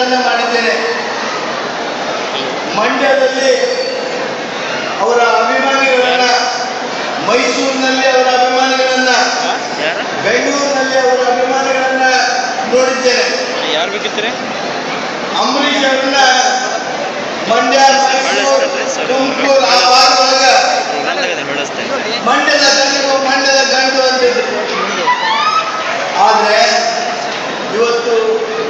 ಕೆಲಸಗಳನ್ನ ಮಾಡಿದ್ದೇನೆ. ಮಂಡ್ಯದಲ್ಲಿ ಅವರ ಅಭಿಮಾನಿಗಳನ್ನ ಮೈಸೂರಿನಲ್ಲಿ ಅವರ ಅಭಿಮಾನಿಗಳನ್ನ ಬೆಂಗಳೂರಿನಲ್ಲಿ ಅವರ ಅಭಿಮಾನಿಗಳನ್ನ ನೋಡಿದ್ದೇನೆ. ಯಾರು ಬೇಕಿತ್ತೀರಿ? ಅಂಬರೀಷ್ ಅವರನ್ನ ಮಂಡ್ಯ ತುಮಕೂರು ಆ ಭಾಗದೊಳಗ ಮಂಡ್ಯದ ಗಂಡು ಮಂಡ್ಯದ ಗಂಡು ಅಂತಿದ್ರು. ಆದ್ರೆ ಇವತ್ತು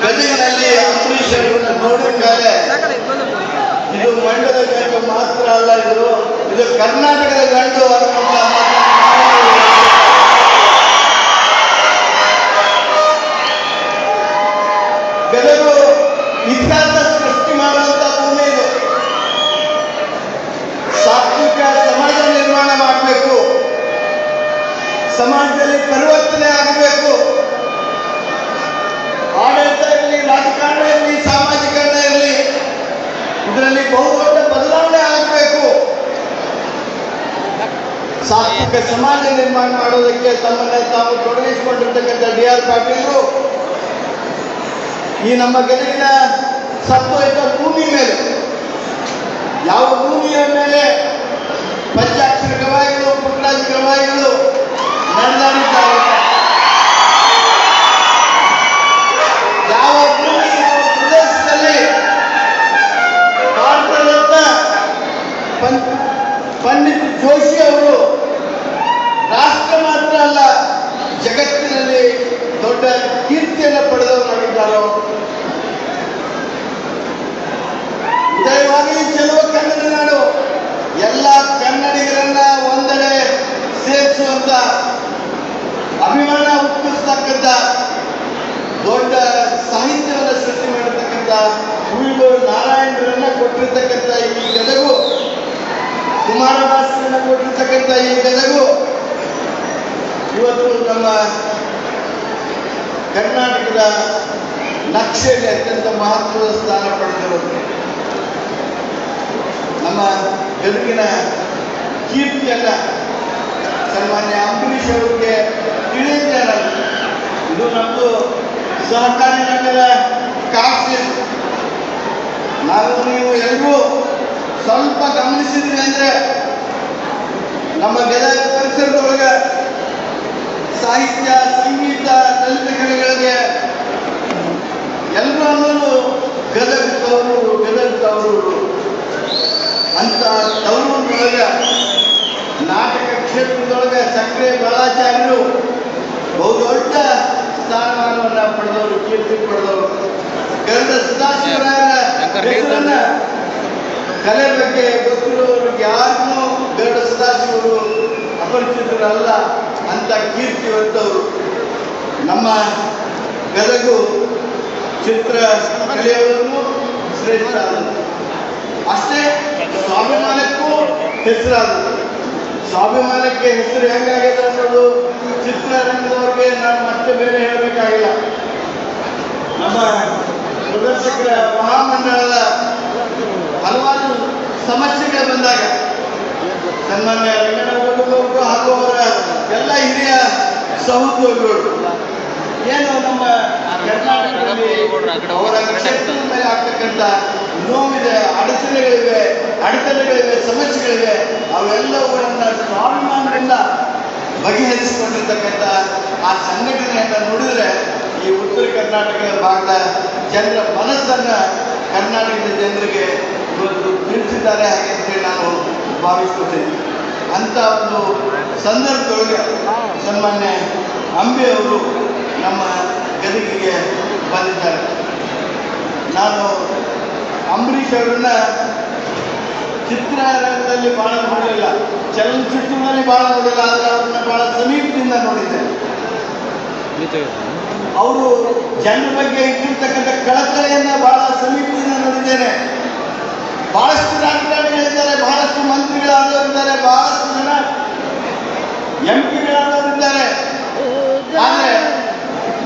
ಗದಗಿನಲ್ಲಿ ಅಂಬರೀಷರನ್ನು ನೋಡಿದ್ಮೇಲೆ ನೋಡಿದ ಮೇಲೆ ಇದು ಮಂಡ್ಯದ ಗಂಡು ಮಾತ್ರ ಅಲ್ಲ, ಇದು ಇದು ಕರ್ನಾಟಕದ ಗಂಡು ಅನ್ನುವಂತ ಗದಗು ಇತಿಹಾಸ ಸೃಷ್ಟಿ ಮಾಡುವಂತ ಭೂಮಿ ಇದು. ಸಾತ್ವಿಕ ಸಮಾಜ ನಿರ್ಮಾಣ ಮಾಡಬೇಕು. ಸಮಾಜದಲ್ಲಿ ಪರಿವರ್ತನೆ ಬಹುದೊಡ್ಡ ಬದಲಾವಣೆ ಆಗಬೇಕು. ಸಾತ್ವಿಕ ಸಮಾಜ ನಿರ್ಮಾಣ ಮಾಡೋದಕ್ಕೆ ತಮ್ಮನ್ನ ತಾವು ತೊಡಗಿಸಿಕೊಂಡಿರ್ತಕ್ಕಂಥ ಡಿ ಆರ್ ಪಾಟೀಲರು, ಈ ನಮ್ಮ ಗದಗಿನ ಸತ್ವಯುತ ಭೂಮಿ ಮೇಲೆ, ಯಾವ ಭೂಮಿಯ ಮೇಲೆ ಪಂಚಾಕ್ಷರ ಗವಾಯಿಗಳು ಪುಟ್ಟರಾಜ ಗವಾಯಿಗಳು ನಡೆದಾಡಿದ್ದಾರೆ ದೊಡ್ಡ ಕೀರ್ತಿಯನ್ನು ಪಡೆದವರಾಗಿದ್ದಾರೋ ದಯವಾಗಿ ಚೆಲುವ ಕನ್ನಡ ನಾಡು. ಎಲ್ಲ ಕನ್ನಡಿಗರನ್ನ ಒಂದೆಡೆ ಸೇರಿಸುವಂತ ಅಭಿಮಾನ ಹುಟ್ಟಿಸ್ತಕ್ಕಂಥ ದೊಡ್ಡ ಸಾಹಿತ್ಯವನ್ನು ಸೃಷ್ಟಿ ಮಾಡಿರ್ತಕ್ಕಂಥ ಹುಯಿಗಳು ನಾರಾಯಣರನ್ನ ಕೊಟ್ಟಿರ್ತಕ್ಕಂಥ ಈ ಗದಗು ಕುಮಾರದಾಸರನ್ನ ಕೊಟ್ಟಿರ್ತಕ್ಕಂಥ ಈ ಗದಗು, ಇವತ್ತು ನಮ್ಮ ಕರ್ನಾಟಕದ ನಕ್ಷೆಯಲ್ಲಿ ಅತ್ಯಂತ ಮಹತ್ವದ ಸ್ಥಾನ ಪಡೆದಿರುವಂತೆ ನಮ್ಮ ಗದುಗಿನ ಕೀರ್ತಿಯನ್ನ ಸನ್ಮಾನ್ಯ ಅಂಬರೀಷ್ ಅವರಿಗೆ ತಿಳಿದಿದ್ದಾರೆ ಇದು ನಮ್ಮದು ಸಹಕಾರಿ ರಂಗದ ಕಾಫಿ ನಾವು ನೀವು ಎಲ್ಲರೂ ಸ್ವಲ್ಪ ಗಮನಿಸಿದ್ವಿ ಅಂದರೆ ನಮ್ಮ ಗದಗ ಪರಿಸರದೊಳಗೆ ಸಾಹಿತ್ಯ, ಸಂಗೀತ ಕಲೆಗಳಿಗೆ ಎಲ್ಲರೂ ಅನ್ನೋದು ಗದಗ ತವರು ಗದಗ ತವರು ಅಂತ ತವರೂರೊಳಗೆ ನಾಟಕ ಕ್ಷೇತ್ರದೊಳಗೆ ಸಕ್ಕರೆ ಬಾಲಾಚಾರ್ಯರು ಬಹುದೊಡ್ಡ ಸ್ಥಾನಮಾನವನ್ನು ಪಡೆದವರು, ಕೀರ್ತಿ ಪಡೆದವರು. ಕಳೆದ ಸದಾಶಿವರಾಯರ ಕಲೆ ಬಗ್ಗೆ ಗೊತ್ತಿರೋರಿಗೆ ಯಾರನ್ನೂ ಗರುಡ ಸದಾಶಿವರು ಅಪರಿಚಿತರಲ್ಲ. ಅಂತ ಕೀರ್ತಿ ಹೊತ್ತವರು ನಮ್ಮ ಗದಗು ಚಿತ್ರ ಕಲೆಯವರು ಶ್ರೇಷ್ಠ ಅಷ್ಟೇ ಸ್ವಾಭಿಮಾನಕ್ಕೂ ಹೆಸರಾದ ಸ್ವಾಭಿಮಾನಕ್ಕೆ ಹೆಸರು ಹೆಂಗಾಗಿದೆ ಅನ್ನೋದು ಚಿತ್ರರಂಗದವ್ರಿಗೆ ನಾನು ಮತ್ತೆ ಬೇರೆ ಹೇಳಬೇಕಾಗಿಲ್ಲ. ನಮ್ಮ ಪ್ರದರ್ಶಕರ ಮಹಾಮಂಡಲದ ಹಲವಾರು ಸಮಸ್ಯೆಗಳು ಬಂದಾಗ ಸನ್ಮಾನ್ಯ ವೆಂಕಟರಮಣವರು ಹಾಗೂ ಅವರ ಎಲ್ಲ ಹಿರಿಯ ಸಹೋದ್ಯೋಗಿಗಳು. ಏನು ನಮ್ಮ ಕರ್ನಾಟಕದಲ್ಲಿ ಅವರ ಕ್ಷೇತ್ರದ ಮೇಲೆ ಆಗ್ತಕ್ಕಂಥ ನೋವಿದೆ, ಅಡಚಣೆಗಳಿವೆ, ಅಡೆತಡೆಗಳಿವೆ, ಸಮಸ್ಯೆಗಳಿವೆ, ಅವೆಲ್ಲವುಗಳನ್ನ ಸ್ವಾಭಿಮಾನದಿಂದ ಬಗೆಹರಿಸಿಕೊಂಡಿರ್ತಕ್ಕಂಥ ಆ ಸಂಘಟನೆಯನ್ನು ನೋಡಿದ್ರೆ ಈ ಉತ್ತರ ಕರ್ನಾಟಕದ ಭಾಗದ ಜನರ ಮನಸ್ಸನ್ನ ಕರ್ನಾಟಕದ ಜನರಿಗೆ ಇವತ್ತು ತಿಳಿಸಿದ್ದಾರೆ. ಹಾಗೆ ನಾನು ಭಾವಿಸ್ಕೊತೀನಿ ಅಂತ ಒಂದು ಸಂದರ್ಭದೊಳಗೆ ಸನ್ಮಾನ್ಯ ಅಂಬೆ ಅವರು ನಮ್ಮ ಗದಗಿಗೆ ಬಂದಿದ್ದಾರೆ. ನಾನು ಅಂಬರೀಷ್ ಅವರನ್ನ ಚಿತ್ರರಂಗದಲ್ಲಿ ಬಹಳ ನೋಡಲಿಲ್ಲ ಚಲನಚಿತ್ರದಲ್ಲಿ ಬಹಳ ನೋಡಲಿಲ್ಲ ಆದರೆ ಅವ್ರನ್ನ ಬಹಳ ಸಮೀಪದಿಂದ ನೋಡಿದ್ದೇನೆ. ಅವರು ಜನರ ಬಗ್ಗೆ ಇಟ್ಟಿರ್ತಕ್ಕಂಥ ಕಳಕಳೆಯನ್ನು ಬಹಳ ಸಮೀಪದಿಂದ ನೋಡಿದ್ದೇನೆ. ಬಹಳಷ್ಟು ರಾಜಕಾರಣಿಗಳಿದ್ದಾರೆ ಬಹಳಷ್ಟು ಮಂತ್ರಿಗಳಾದವರಿದ್ದಾರೆ ಬಹಳಷ್ಟು ಜನ ಎಂ ಪಿಗಳಾದವರಿದ್ದಾರೆ ಆದ್ರೆ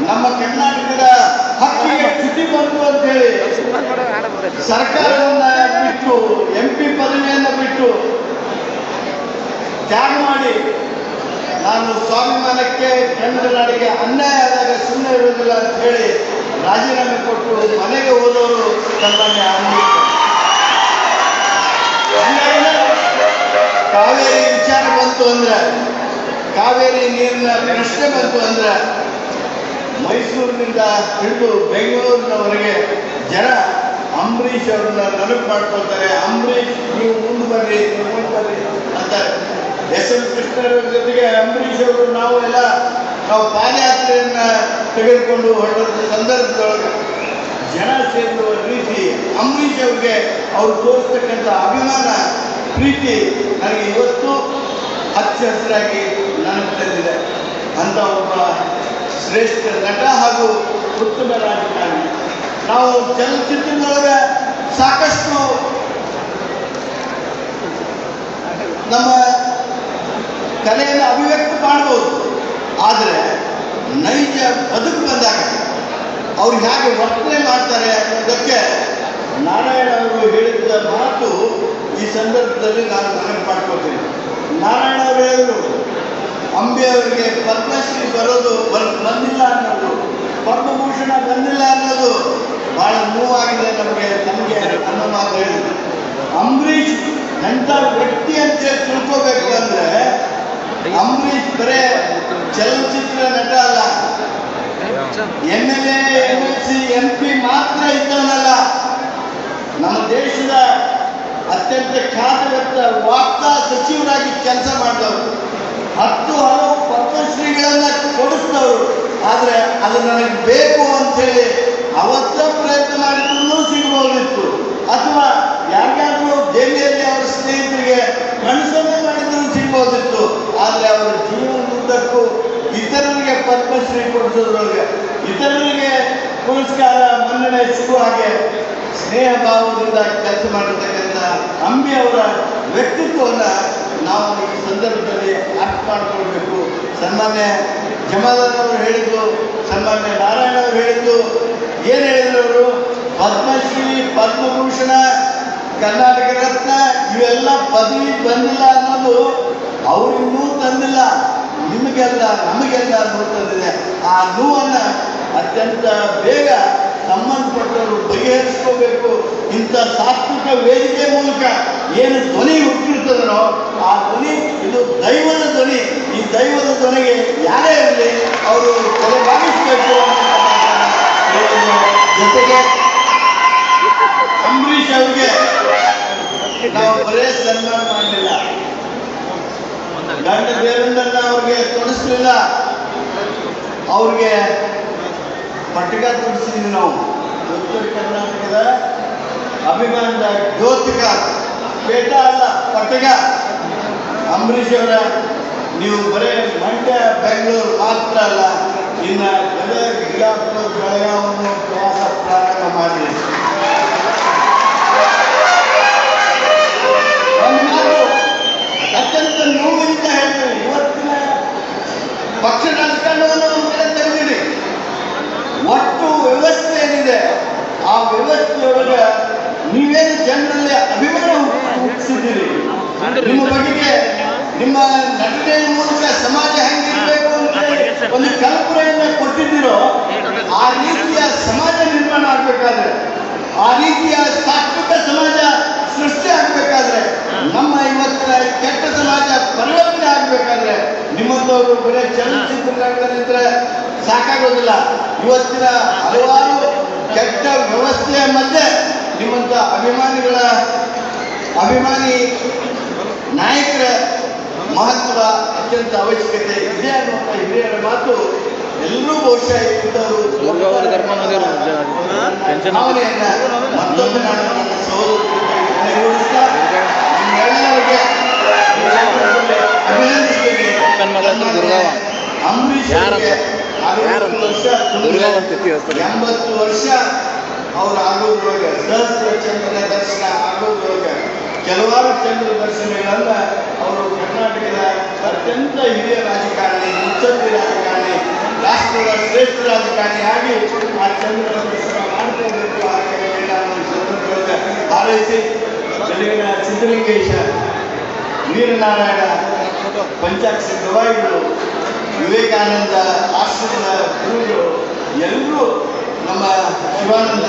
ನಮ್ಮ ಕರ್ನಾಟಕದ ಹಕ್ಕಿಗೆ ಚ್ಯುತಿ ಬಂತು ಅಂತ ಹೇಳಿ ಸರ್ಕಾರವನ್ನ ಬಿಟ್ಟು ಎಂ ಪಿ ಪದವಿಯನ್ನು ಬಿಟ್ಟು ತ್ಯಾಗ ಮಾಡಿ ನಾನು ಸ್ವಾಭಿಮಾನಕ್ಕೆ ಕನ್ನಡ ನಾಡಿಗೆ ಅನ್ಯಾಯ ಆದಾಗ ಸುಮ್ಮನೆ ಇರುವುದಿಲ್ಲ ಅಂತ ಹೇಳಿ ರಾಜೀನಾಮೆ ಕೊಟ್ಟು ಮನೆಗೆ ಹೋದವರು ತನ್ನ ಹಂಗಾಗಿ ಕಾವೇರಿ ವಿಚಾರ ಬಂತು ಅಂದ್ರೆ, ಕಾವೇರಿ ನೀರಿನ ಪ್ರಶ್ನೆ ಬಂತು ಅಂದ್ರೆ, ಮೈಸೂರಿನಿಂದ ಹಿಡಿದು ಬೆಂಗಳೂರಿನವರೆಗೆ ಜನ ಅಂಬರೀಷ್ ಅವರನ್ನ ನೆನಪು ಮಾಡ್ಕೊಳ್ತಾರೆ. ಅಂಬರೀಷ್, ನೀವು ಮುಂದೆ ಬರ್ರಿ ಬರ್ರಿ ಅಂತಾರೆ. ಎಸ್ ಎಲ್ ಕೃಷ್ಣರವ್ರ ಜೊತೆಗೆ ಅಂಬರೀಷ್ ಅವರು ನಾವು ಎಲ್ಲ ನಾವು ಪಾದಯಾತ್ರೆಯನ್ನ ತೆಗೆದುಕೊಂಡು ಹೊರಟ ಸಂದರ್ಭದೊಳಗೆ. ಜನ ಸೇರಿರುವ ರೀತಿ ಅಂಬರೀಷ್ ಅವ್ರಿಗೆ ಅವ್ರು ತೋರಿಸ್ತಕ್ಕಂಥ ಅಭಿಮಾನ, ಪ್ರೀತಿ ನನಗೆ ಇವತ್ತು ಹಚ್ಚ ಹಸಿರಾಗಿ ನನಗೆ ತಂದಿದೆ. ಅಂತ ಒಬ್ಬ ಶ್ರೇಷ್ಠ ನಟ ಹಾಗೂ ಉತ್ತಮ ರಾಜಕಾರಣಿ. ನಾವು ಚಲನಚಿತ್ರದೊಳಗೆ ಸಾಕಷ್ಟು ನಮ್ಮ ಕಲೆಯನ್ನು ಅಭಿವ್ಯಕ್ತಿ ಮಾಡ್ಬೋದು. ಆದರೆ ನೈಜ ಬದುಕು ಬಂದಾಗ ಅವ್ರು ಹೇಗೆ ವರ್ತನೆ ಮಾಡ್ತಾರೆ ಅನ್ನೋದಕ್ಕೆ ನಾರಾಯಣ ಅವರು ಹೇಳಿದ ಮಾತು ಈ ಸಂದರ್ಭದಲ್ಲಿ ನಾನು ನೆನಪು ಮಾಡ್ಕೊಳ್ತೀನಿ ನಾರಾಯಣ ಅವರು ಹೇಳಿದರು ಅಂಬೆ ಅವರಿಗೆ ಪದ್ಮಶ್ರೀ ಬರೋದು ಬರ್- ಬಂದಿಲ್ಲ ಅನ್ನೋದು, ಪದ್ಮಭೂಷಣ ಬಂದಿಲ್ಲ ಅನ್ನೋದು ಬಹಳ ನೋವಾಗಿದೆ ನಮಗೆ ನಮಗೆ ಅನ್ನೋ ಮಾತು ಹೇಳಿದ್ರು ಅಂಬರೀಷ್ ಎಂಥ ವ್ಯಕ್ತಿ ಅಂತ ತಿಳ್ಕೋಬೇಕು ಅಂದ್ರೆ ಅಂಬರೀಷ್ ಬರೇ ಚಲನಚಿತ್ರ ನಟ ಅಲ್ಲ. M L A M L C, M P ಮಾತ್ರ ಇದ್ದವನಲ್ಲ. ನಮ್ಮ ದೇಶದ ಅತ್ಯಂತ ಖ್ಯಾತವೆತ್ತ ವಾರ್ತಾ ಸಚಿವರಾಗಿ ಕೆಲಸ ಮಾಡಿದವರು. ಹತ್ತು ಹಲವು ಪದ್ಮಶ್ರೀಗಳನ್ನ ಕೊಡಿಸಿದವರು. ಆದರೆ ಅದು ನನಗೆ ಬೇಕು ಅಂತೇಳಿ ಅವತ್ತ ಪ್ರಯತ್ನ ಮಾಡಿದ್ರು ಸಿಗಬಹುದಿತ್ತು ಅಥವಾ ಯಾರಿಗಾದ್ರೂ ದೆಹಲಿಯಲ್ಲಿ ಅವರ ಸ್ನೇಹಿತರಿಗೆ ಕಣಿಸನ್ನೇ ಮಾಡಿದ್ರು ಸಿಗಬಹುದಿತ್ತು ಆದರೆ ಅವರ ಜೀವನದುದ್ದಕ್ಕೂ ಇತರರಿಗೆ ಪದ್ಮಶ್ರೀ ಕೊಡಿಸೋದ್ರೊಳಗೆ, ಇತರರಿಗೆ ಪುರಸ್ಕಾರ ಮನ್ನಣೆ ಸಿಗುವ ಹಾಗೆ ಸ್ನೇಹ ಭಾವದಿಂದ ಕೆಲಸ ಮಾಡಿರ್ತಕ್ಕಂಥ ಅಂಬಿ ಅವರ ವ್ಯಕ್ತಿತ್ವವನ್ನು ನಾವು ಈ ಸಂದರ್ಭದಲ್ಲಿ ಅರ್ಥ ಮಾಡಿಕೊಳ್ಬೇಕು. ಸನ್ಮಾನ್ಯ ಜಮಾದಾರ್ ಅವರು ಹೇಳಿದ್ದು, ಸನ್ಮಾನ್ಯ ನಾರಾಯಣ ಅವರು ಹೇಳಿದ್ದು, ಏನು ಹೇಳಿದ್ರು ಅವರು? ಪದ್ಮಶ್ರೀ, ಪದ್ಮಭೂಷಣ, ಕರ್ನಾಟಕ ರತ್ನ, ಇವೆಲ್ಲ ಪದವಿ ಬಂದಿಲ್ಲ ಅನ್ನೋದು ಅವರಿನ್ನೂ ತಂದಿಲ್ಲ. ನಿಮಗೆಲ್ಲ, ನಮಗೆಲ್ಲ ನೋಡ್ತದೆ ಆ ನೋವನ್ನು ಅತ್ಯಂತ ಬೇಗ ಸಂಬಂಧಪಟ್ಟವರು ಬಗೆಹರಿಸ್ಕೋಬೇಕು. ಇಂಥ ಸಾತ್ವಿಕ ವೇದಿಕೆ ಮೂಲಕ ಏನು ಧ್ವನಿ ಹುಟ್ಟಿರ್ತದನೋ ಆ ಧ್ವನಿ, ಇದು ದೈವದ ಧ್ವನಿ. ಈ ದೈವದ ಧ್ವನಿಗೆ ಯಾರೇ ಇರಲಿ, ಅವರು ಕೊಲೆಗಾಗಿಸಬೇಕು ಜೊತೆಗೆ ಅಂಬರೀಷ್ ಅವರಿಗೆ ನಾವು ಬರೇ ಸನ್ಮಾನ ಮಾಡಲಿಲ್ಲ. ಗಂಡ ಬೇರೆಂದಲ್ಲ ಅವ್ರಿಗೆ ತೊಡಸ್ಲಿಲ್ಲ. ಅವ್ರಿಗೆ ಪಟ್ಟಕ ತೊಡಿಸಿದ್ವಿ ನಾವು. ಉತ್ತರ ಕರ್ನಾಟಕದ ಅಭಿಮಾನದ ಜ್ಯೋತಿಕ ಪೇಟ ಅಲ್ಲ ಪಟ್ಟಗ ಅಂಬರೀಷ್ ಅವರ ನೀವು ಬರೇ ಮಂಡ್ಯ, ಬೆಂಗಳೂರು ಮಾತ್ರ ಅಲ್ಲ, ಇನ್ನು ಗದಗ ಬಿಜಾಪುರ ಬೆಳಗಾವನ್ನು ಪ್ರವಾಸ ಪ್ರಾರಂಭ ಮಾಡಿ ಒಂದು ಮಾತು ಅತ್ಯಂತ ನೋವಿನಿಂದ ಹೇಳ್ತೇನೆ ಇವತ್ತಿನ ಪಕ್ಷ ರಾಜಕಾರಣವನ್ನು ಒಂದು ಕಡೆ ತೆಗೆದಿರಿ ಒಟ್ಟು ವ್ಯವಸ್ಥೆ ಏನಿದೆ ಆ ವ್ಯವಸ್ಥೆಯೊಳಗೆ ನೀವೇನು ಜನರಲ್ಲಿ ಅಭಿಮಾನ ಹುಟ್ಟಿಸಿದ್ದೀರಿ ನಿಮ್ಮ ಬಗೆಗೆ ನಿಮ್ಮ ನಟನೆಯ ಮೂಲಕ ಸಮಾಜ ಹೆಂಗಿರಬೇಕು ಅಂತ ಒಂದು ಕಲ್ಪನೆಯನ್ನ ಕೊಟ್ಟಿದ್ದೀರೋ ಆ ರೀತಿಯ ಸಮಾಜ ನಿರ್ಮಾಣ ಆಗ್ಬೇಕಾದ್ರೆ ಆ ರೀತಿಯ ಸಾತ್ವಿಕ ಸಮಾಜ ಸೃಷ್ಟಿ ಆಗ್ಬೇಕಾದ್ರೆ, ನಮ್ಮ ಇವತ್ತಿನ ಕೆಟ್ಟ ಸಮಾಜ ಪರಿವರ್ತನೆ ಆಗ್ಬೇಕಾದ್ರೆ, ನಿಮ್ಮಂತವರು ಬರೀ ಚಲನಚಿತ್ರರಂಗದಲ್ಲಿದ್ರೆ ಸಾಕಾಗೋದಿಲ್ಲ. ಇವತ್ತಿನ ಹಲವಾರು ಕೆಟ್ಟ ವ್ಯವಸ್ಥೆಯ ಮಧ್ಯೆ ನಿಮ್ಮಂತ ಅಭಿಮಾನಿಗಳ, ಅಭಿಮಾನಿ ನಾಯಕರ ಮಹತ್ವ ಅತ್ಯಂತ ಅವಶ್ಯಕತೆ ಇದೆ ಅನ್ನುವಂಥ ಹಿರಿಯರ ಮಾತು ಎಲ್ಲರೂ ಬಹುಶಃ ಭಾವನೆಯನ್ನ ಮತ್ತೊಮ್ಮೆ ನಾನು ನನ್ನ ದುರ್ಗವ್ವ. ಅಂಬರೀಷ್. ಎಂಬತ್ತು ವರ್ಷ ಅವ್ರು ಆಗೋದ್ರೊಳಗೆ ಸಹಸ್ರ ಚಂದ್ರನ ದರ್ಶನ ಆಗೋದ್ರೊಳಗೆ ಕೆಲವಾರು ಚಂದ್ರ ದರ್ಶನಗಳನ್ನ ಅವರು ಕರ್ನಾಟಕದ ಅತ್ಯಂತ ಹಿರಿಯ ರಾಜಕಾರಣಿ ಮುಚ್ಚಿ ರಾಜಕಾರಣಿ ರಾಷ್ಟ್ರದ ಶ್ರೇಷ್ಠ ರಾಜಕಾರಣಿ ಆಗಿ ಆ ಚಂದ್ರ ದರ್ಶನ ಮಾಡ್ಕೋಬೇಕು ಆ ಕೆಲವೆಲ್ಲ ನಮ್ಮ ಸಂದರ್ಭದೊಳಗೆ ಹಾರೈಸಿ ಬೆಳಗಿನ ಸಿದ್ಧಲಿಂಗೇಶ ವೀರನಾರಾಯಣ, ಪಂಚಾಕ್ಷ ಗವಾಯಿಗಳು ವಿವೇಕಾನಂದ ಆಶ್ರಮದ ಗುರುಗಳು, ಎಲ್ಲರೂ ನಮ್ಮ ಶಿವಾನಂದ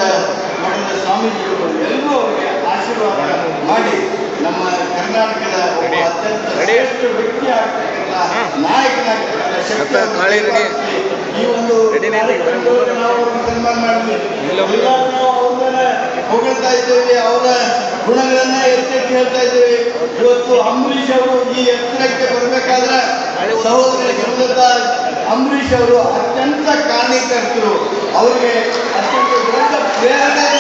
ಮಠದ ಸ್ವಾಮೀಜಿಗಳು ಎಲ್ಲರೂ ಅವರಿಗೆ ಆಶೀರ್ವಾದ ಮಾಡಿ ನಮ್ಮ ಕರ್ನಾಟಕದ ಒಬ್ಬ ಅತ್ಯಂತ? ಶ್ರೇಷ್ಠ ವ್ಯಕ್ತಿ ಆಗ್ತಕ್ಕಂಥ ನಾಯಕನಾಗ್ತಕ್ಕಂಥ ಶಕ್ತಿ ಅತ್ತ ಕಾಳಿ ready? ಈ ಒಂದು Ready ನೇ ಇದೆ. ಕಾರ್ಯಕ್ರಮದೊಳಗೆ ನಾವು ಅವ್ರನ್ನ ಸನ್ಮಾನ ಮಾಡಿದ್ವಿ ಇಲ್ಲ, ಹೊಗಳ್ತಾ ಇದ್ದೇವೆ ಅವರ ಗುಣಗಳನ್ನ ಎತ್ತೆತ್ತಿ ಹೇಳ್ತಾ ಇದ್ದೇವೆ ಇವತ್ತು ಅಂಬರೀಷ್ ಅವರು ಈ ಎತ್ತರಕ್ಕೆ ಬರಬೇಕಾದ್ರೆ ಸಹೋದರ ಸುಮಲತಾ ಅಂಬರೀಷ್ ಅವರು ಅತ್ಯಂತ ಕಾರ್ಯಕರ್ತರು ಅವರಿಗೆ ಅತ್ಯಂತ ದೊಡ್ಡ ಪ್ರೇರಣೆಯನ್ನ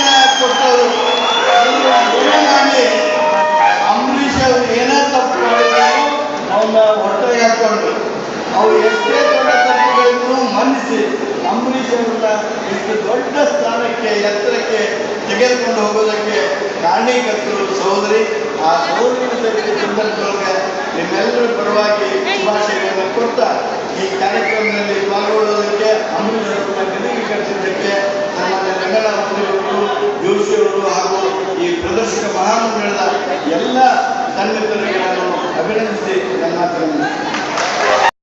ಅವ್ರು ಎಷ್ಟೇ ದೊಡ್ಡ ತಪ್ಪುಗಳಿದ್ರು ಮನ್ನಿಸಿ ಅಂಬರೀಷ್ ಅವರನ್ನ ಇಷ್ಟು ದೊಡ್ಡ ಸ್ಥಾನಕ್ಕೆ, ಎತ್ತರಕ್ಕೆ ತೆಗೆದುಕೊಂಡು ಹೋಗೋದಕ್ಕೆ ಕಾರಣೀಕರ್ತರು ಸಹೋದರಿ, ಆ ಸಹೋದರಿ ಸಂದರ್ಭದೊಳಗೆ ನಿಮ್ಮೆಲ್ಲರ ಪರವಾಗಿ ಶುಭಾಶಯಗಳನ್ನು ಕೊಡ್ತಾ ಈ ಕಾರ್ಯಕ್ರಮದಲ್ಲಿ ಪಾಲ್ಗೊಳ್ಳೋದಕ್ಕೆ ಅಂಬರೀಷ್ ಅವರನ್ನ ಗದಿಗೆ ಕರೆಸಿದ್ದಕ್ಕೆ ಸನ್ಮಾನ್ಯ ರಂಗಣ್ಣ ಮಂತ್ರಿಗಳು ಜೋಶಿಯವರು ಹಾಗೂ ಈ ಪ್ರದರ್ಶಕ ಮಹಾಮಂಡಳದ ಎಲ್ಲ ಸನ್ನಿಹಿತರಿಗೆ ನಾನು ಅಭಿನಂದಿಸಿ ನನ್ನ